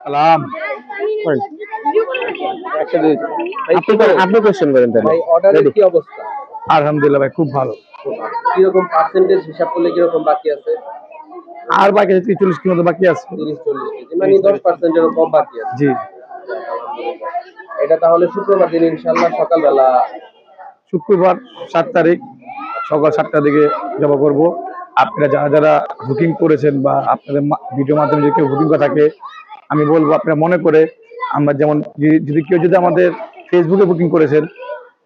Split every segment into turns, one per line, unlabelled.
সালাম।
আপনি কোশ্চেন করেন তাহলে।
অর্ডারের কি অবস্থা?
আলহামদুলিল্লাহ ভাই খুব ভালো।
কীরকম পার্সেন্টেজ হিসাব করলে কীরকম বাকি আছে?
আর বাকি আছে চল্লিশ কিলো মতো বাকি আছে।
তিরিশ চল্লিশ মানে দশ কম বাকি আছে।
জি।
এটা তাহলে শুক্রবার দিন ইনশাল্লাহ সকালবেলা।
শুক্রবার সাত তারিখ সকাল সাতটার দিকে জমা করব। আপনারা যারা যারা বুকিং করেছেন বা আপনাদের ভিডিও মাধ্যমে যদি কেউ বুকিং করা থাকে আমি বলব আপনারা মনে করে আমরা যেমন যদি- কেউ যদি আমাদের ফেসবুকে বুকিং করেছেন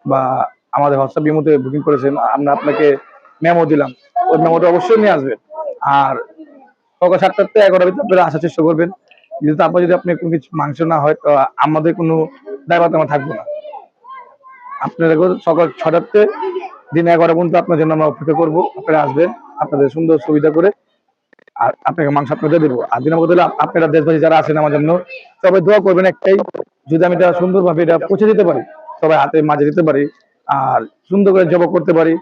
বা আমাদের হোয়াটসঅ্যাপ ইমোতে বুকিং করেছেন, আমরা আপনাকে মেমো দিলাম। ওই মেমোটা অবশ্যই নিয়ে আসবেন। আর সকাল সাতটার থেকে এগারোটার ভিতরে আপনারা আসার চেষ্টা করবেন। যদি তারপর যদি আপনি কোনো কিছু মাংস না হয়, তো আমাদের কোনো দায়বদ্ধ আমার থাকব না। আপনারা সকাল ছটাতে দিন এগারো পর্যন্ত আপনার জন্য আমরা অপেক্ষা করব। আপনারা আসবেন, আপনাদের সুন্দর সুবিধা করে আর আপনাকে মাংস আপনাদের দেবো। আর দিনের বদলে আপ- আপনারা দেশবাসী যারা আছেন আমার জন্য সবাই দোয়া করবেন একটাই যদি আমি এটা সুন্দরভাবে এটা পৌঁছে দিতে পারি সবাই হাতে মাঝে দিতে পারি আর সুন্দর করে জব করতে পারি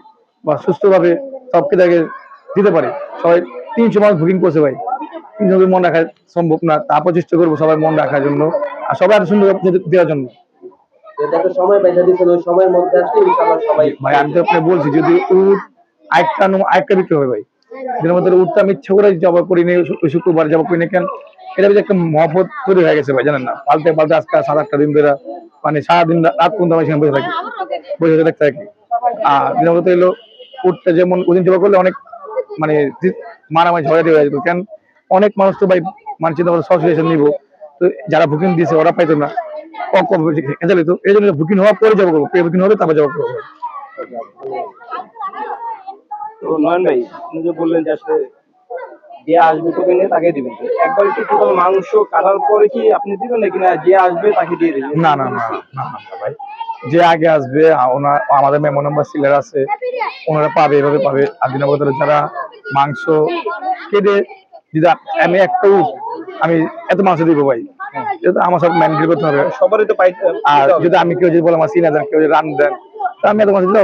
বা সুস্থভাবে সবকে তাকে দিতে পারি। সবাই তিনশো মানুষ বুকিং করছে ভাই। তিনশো মন রাখা সম্ভব না তারপর চেষ্টা করব সবাই মন রাখার জন্য আর সবাই এত সুন্দর দেওয়ার জন্য। ভাই আমি তো আপনাকে বলছি যদি উট আরেকটা আরেকটা বিক্রি হবে ভাই। দিনের মধ্যে উটটা আমি ইচ্ছে করে জবা করিনি শুক্রবার জবা করি নি কেন? এটা ভিতরে একটা মহব্বত তৈরি হয়ে গেছে ভাই, জানেন না? পাল্টে পাল্টে আজকে সাত আটটা দিন ধরে মানে সারাদিন রাত পর্যন্ত আমি সেখানে বসে থাকি। বসে থাকতে থাকি। আর মধ্যে এলো উটটা যেমন ওদিন জবা করলে অনেক মানে মারামারি ঝগড়া দিয়ে যেত। কেন? অনেক মানুষ তো ভাই মানে চিন্তা করে সসিয়েশন নিবো। তো যারা বুকিং দিয়েছে ওরা পাইতো না। কম কম ক্যান্সেল হতো এই জন্য বুকিং হওয়ার পরে করব বুকিং হবে তারপর
তো নয়ন ভাই আপনি যে বললেন যে আসলে যে আসবে তোকে নিয়ে তাকে দিবেন। একবার কি টোটাল মাংস কাটার পরে কি আপনি দিবেন নাকি না? যে আসবে তাকে দিয়ে দিবেন?
না না না না ভাই। যে আগে আসবে ওনার আমাদের মেমো নাম্বার সিলার আছে। ওনারা পাবে এভাবে পাবে। যারা মাংস কেটে যদি আমি একটা উঠ আমি এত মাংস দিব ভাই। এটা তো আমার সব ম্যানেজ করতে হবে।
সবারই তো পাইতে
আর যদি আমি কেউ যদি বলে আমার সিনা দেন কেউ যদি রান দেন তা আমি এত মাংস দিলে।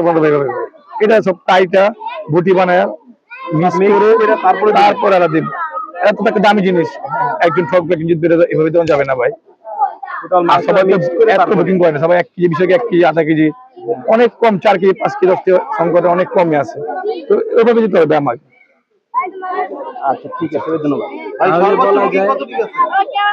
এটা সব টাইটা বুটি বানায় মিক্স করে তারপরে তারপরে আর দিব এটা তো একটা দামি জিনিস। একজন ঠকবে একজন জিতবে এভাবে দেওয়া যাবে না ভাই। তো এত বুকিং করে না। সবাই এক কেজি এক কেজি আধা কেজি। অনেক কম চার কেজি পাঁচ কেজি সংকটে অনেক কমই আছে। তো ওইভাবে যেতে হবে আমাকে।
আচ্ছা ঠিক আছে ধন্যবাদ।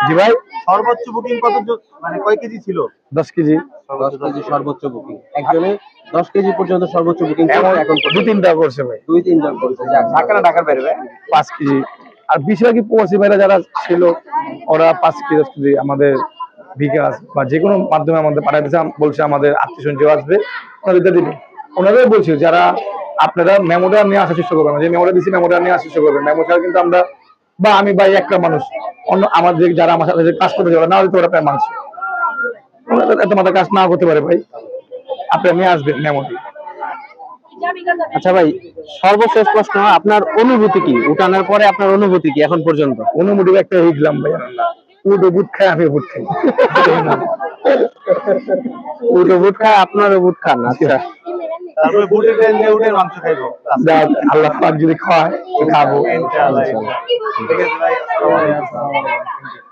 জি ভাই।
সর্বোচ্চ বুকিং কত মানে কয় কেজি ছিল?
দশ কেজি।
দশ কেজি। সর্বোচ্চ বুকিং একজনে দশ কেজি পর্যন্ত সর্বোচ্চ বুকিং
এখন
এখন
তিনটা করছে ভাই।
দুই তিনজন করছে। যাক
ঢাকা না ঢাকার বাইরে ভাই?
পাঁচ কেজি। আর বেশিরভাগই প্রবাসী ভাইরা যারা ছিল ওরা পাঁচ কেজি দশ কেজি আমাদের বিকাশ বা যে কোনো মাধ্যমে আমাদের পাঠাইতেছে আম- বলছে আমাদের আত্মীয় স্বজন যে আসবে ওনাদের দিবে। বলছে যারা আপনারা মেমোটা নিয়ে আসার চেষ্টা করবেন যে মেমোটা দিচ্ছি মেমোটা নিয়ে আসার চেষ্টা করবেন। মেমো ছাড়া কিন্তু আমরা বা আমি বা একটা মানুষ অন্য আমাদের যারা আমার সাথে কাজ করতে যাবে না হয়তো ওরা প্রায় মানুষ এত মাথা কাজ না করতে পারে ভাই। আপনি নিয়ে আসবেন মেমোটি
আচ্ছা ভাই সর্বশেষ প্রশ্ন আপনার অনুভূতি কি? উঠানোর পরে আপনার অনুভূতি কি এখন পর্যন্ত?
অনুভূতি একটা হিগলাম ভাই। উঠো বুট খাই আমি বুট খাই।
উটো বুট খায় আপনারও বুট খান। আচ্ছা।
তারপরে দিয়ে মাংস খাইবো।
আল্লাহ পাক যদি খাওয়ায় খাব।
ইনশাআল্লাহ ঠিক আছে ভাই আসসালামু আলাইকুম।